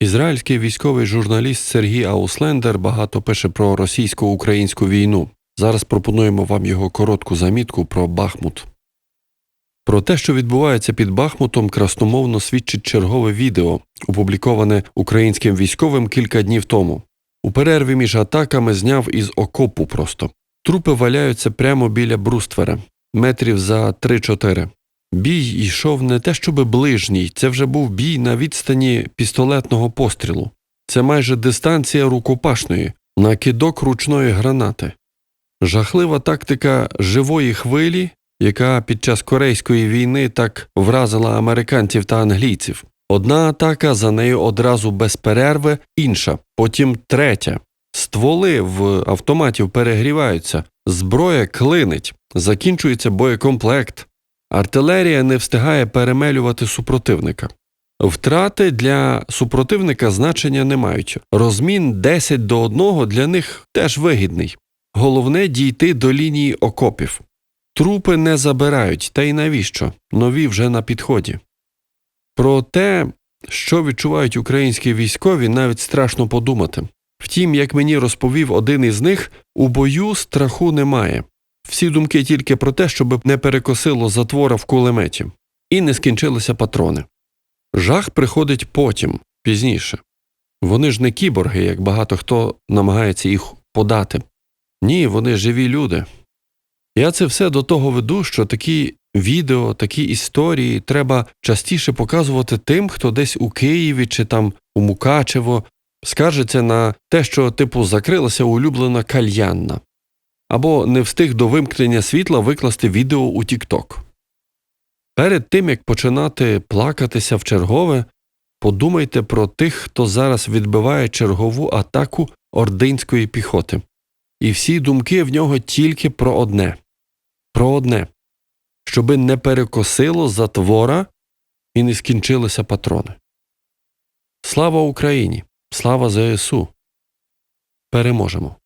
Ізраїльський військовий журналіст Сергій Ауслендер багато пише про російсько-українську війну. Зараз пропонуємо вам його коротку замітку про Бахмут. Про те, що відбувається під Бахмутом, красномовно свідчить чергове відео, опубліковане українським військовим кілька днів тому. У перерві між атаками зняв із окопу просто. Трупи валяються прямо біля бруствера, метрів за 3-4. Бій йшов не те, щоби ближній, це вже був бій на відстані пістолетного пострілу. Це майже дистанція рукопашної, на кидок ручної гранати. Жахлива тактика живої хвилі, яка під час Корейської війни так вразила американців та англійців. Одна атака, за нею одразу без перерви, інша, потім третя. Стволи в автоматів перегріваються, зброя клинить, закінчується боєкомплект. Артилерія не встигає перемелювати супротивника. Втрати для супротивника значення не мають. Розмін 10 до 1 для них теж вигідний. Головне дійти до лінії окопів. Трупи не забирають, та й навіщо? Нові вже на підході. Про те, що відчувають українські військові, навіть страшно подумати. Втім, як мені розповів один із них, у бою страху немає. Всі думки тільки про те, щоб не перекосило затвора в кулеметі, і не скінчилися патрони. Жах приходить потім, пізніше. Вони ж не кіборги, як багато хто намагається їх подати. Ні, вони живі люди. Я це все до того веду, що такі відео, такі історії треба частіше показувати тим, хто десь у Києві чи там у Мукачево скаржиться на те, що типу закрилася улюблена кальянна, або не встиг до вимкнення світла викласти відео у TikTok. Перед тим як починати плакатися в чергове, подумайте про тих, хто зараз відбиває чергову атаку ординської піхоти. І всі думки в нього тільки про одне про одне, щоби не перекосило затвора і не скінчилися патрони. Слава Україні! Слава ЗСУ! Переможемо!